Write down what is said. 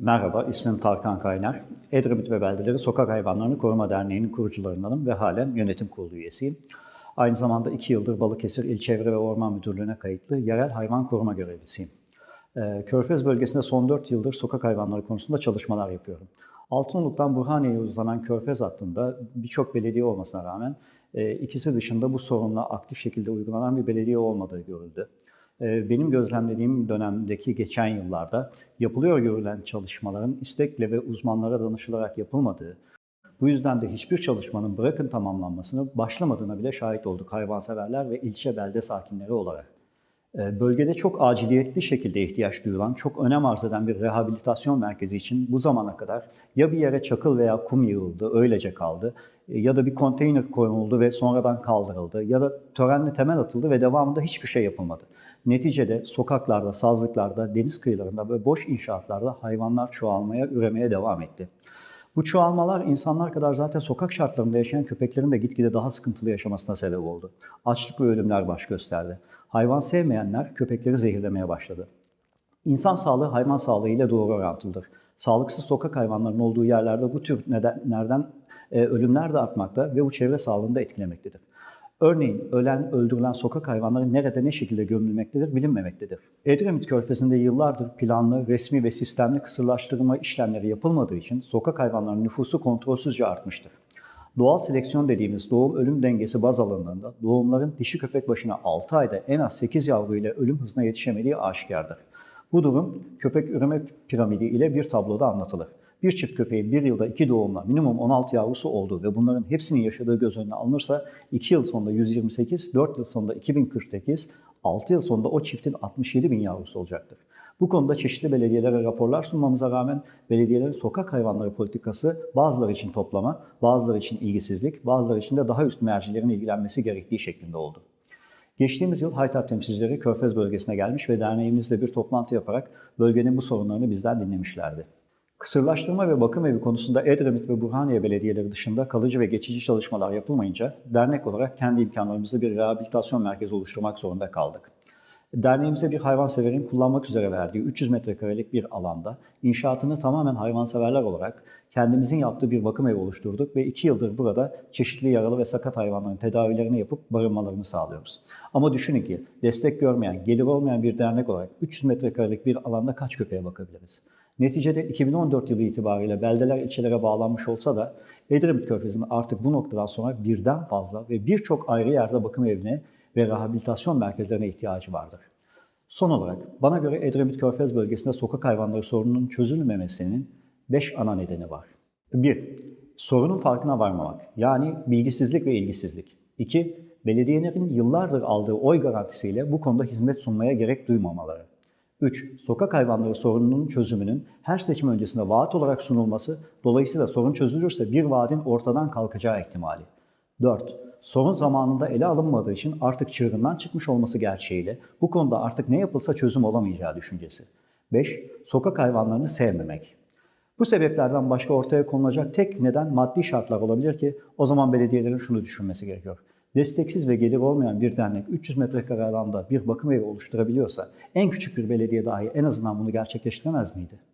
Merhaba, ismim Tarkan Kaynar. Edremit ve Beldeleri Sokak Hayvanlarını Koruma Derneği'nin kurucularındanım ve halen yönetim kurulu üyesiyim. Aynı zamanda iki yıldır Balıkesir İl Çevre ve Orman Müdürlüğü'ne kayıtlı yerel hayvan koruma görevlisiyim. Ee, Körfez bölgesinde son 4 yıldır sokak hayvanları konusunda çalışmalar yapıyorum. Altınoluk'tan Burhaniye'ye uzanan Körfez hattında birçok belediye olmasına rağmen e, ikisi dışında bu sorunla aktif şekilde uygulanan bir belediye olmadığı görüldü. Ee, Benim gözlemlediğim dönemdeki geçen yıllarda yapılıyor görülen çalışmaların istekle ve uzmanlara danışılarak yapılmadığı, bu yüzden de hiçbir çalışmanın bırakın tamamlanmasını başlamadığına bile şahit olduk hayvanseverler ve ilçe belde sakinleri olarak. Ee, Bölgede çok aciliyetli şekilde ihtiyaç duyulan, çok önem arz eden bir rehabilitasyon merkezi için bu zamana kadar ya bir yere çakıl veya kum yığıldı, öylece kaldı e, ya da bir konteyner konuldu ve sonradan kaldırıldı ya da törenle temel atıldı ve devamında hiçbir şey yapılmadı. Neticede sokaklarda, sazlıklarda, deniz kıyılarında ve boş inşaatlarda hayvanlar çoğalmaya, üremeye devam etti. Bu çoğalmalar insanlar kadar zaten sokak şartlarında yaşayan köpeklerin de gitgide daha sıkıntılı yaşamasına sebep oldu. Açlık ve ölümler baş gösterdi. Hayvan sevmeyenler köpekleri zehirlemeye başladı. İnsan sağlığı hayvan sağlığı ile doğru orantılıdır. Sağlıksız sokak hayvanlarının olduğu yerlerde bu tür nedenlerden e, ölümler de artmakta ve bu çevre sağlığını da etkilemektedir. Örneğin ölen, öldürülen sokak hayvanları nerede ne şekilde gömülmektedir bilinmemektedir. Edremit Körfezi'nde yıllardır planlı, resmi ve sistemli kısırlaştırma işlemleri yapılmadığı için sokak hayvanlarının nüfusu kontrolsüzce artmıştır. Doğal seleksiyon dediğimiz doğum-ölüm dengesi baz alındığında doğumların dişi köpek başına 6 ayda en az 8 yavru ile ölüm hızına yetişemediği aşikardır. Bu durum köpek üreme piramidi ile bir tabloda anlatılır. Bir çift köpeğin bir yılda iki doğumla minimum 16 yavrusu olduğu ve bunların hepsinin yaşadığı göz önüne alınırsa 2 yıl sonunda 128, 4 yıl sonunda 2048, 6 yıl sonunda o çiftin 67 bin yavrusu olacaktır. Bu konuda çeşitli belediyelere raporlar sunmamıza rağmen belediyelerin sokak hayvanları politikası bazıları için toplama, bazıları için ilgisizlik, bazıları için de daha üst mercilerin ilgilenmesi gerektiği şeklinde oldu. Geçtiğimiz yıl Haytat temsilcileri Körfez bölgesine gelmiş ve derneğimizle bir toplantı yaparak bölgenin bu sorunlarını bizden dinlemişlerdi. Kısırlaştırma ve bakım evi konusunda Edremit ve Burhaniye belediyeleri dışında kalıcı ve geçici çalışmalar yapılmayınca dernek olarak kendi imkanlarımızla bir rehabilitasyon merkezi oluşturmak zorunda kaldık. Derneğimize bir hayvanseverin kullanmak üzere verdiği 300 metrekarelik bir alanda inşaatını tamamen hayvanseverler olarak kendimizin yaptığı bir bakım evi oluşturduk ve 2 yıldır burada çeşitli yaralı ve sakat hayvanların tedavilerini yapıp barınmalarını sağlıyoruz. Ama düşünün ki destek görmeyen, gelir olmayan bir dernek olarak 300 metrekarelik bir alanda kaç köpeğe bakabiliriz? Neticede 2014 yılı itibariyle beldeler ilçelere bağlanmış olsa da Edremit Körfezi'nin artık bu noktadan sonra birden fazla ve birçok ayrı yerde bakım evine ve rehabilitasyon merkezlerine ihtiyacı vardır. Son olarak bana göre Edremit Körfez bölgesinde sokak hayvanları sorununun çözülmemesinin 5 ana nedeni var. 1. Sorunun farkına varmamak. Yani bilgisizlik ve ilgisizlik. 2. Belediyelerin yıllardır aldığı oy garantisiyle bu konuda hizmet sunmaya gerek duymamaları. 3. Sokak hayvanları sorununun çözümünün her seçim öncesinde vaat olarak sunulması, dolayısıyla sorun çözülürse bir vaadin ortadan kalkacağı ihtimali. 4. Sorun zamanında ele alınmadığı için artık çığırından çıkmış olması gerçeğiyle bu konuda artık ne yapılsa çözüm olamayacağı düşüncesi. 5. Sokak hayvanlarını sevmemek. Bu sebeplerden başka ortaya konulacak tek neden maddi şartlar olabilir ki o zaman belediyelerin şunu düşünmesi gerekiyor. Desteksiz ve gelir olmayan bir dernek 300 metrekare alanda bir bakım evi oluşturabiliyorsa en küçük bir belediye dahi en azından bunu gerçekleştiremez miydi?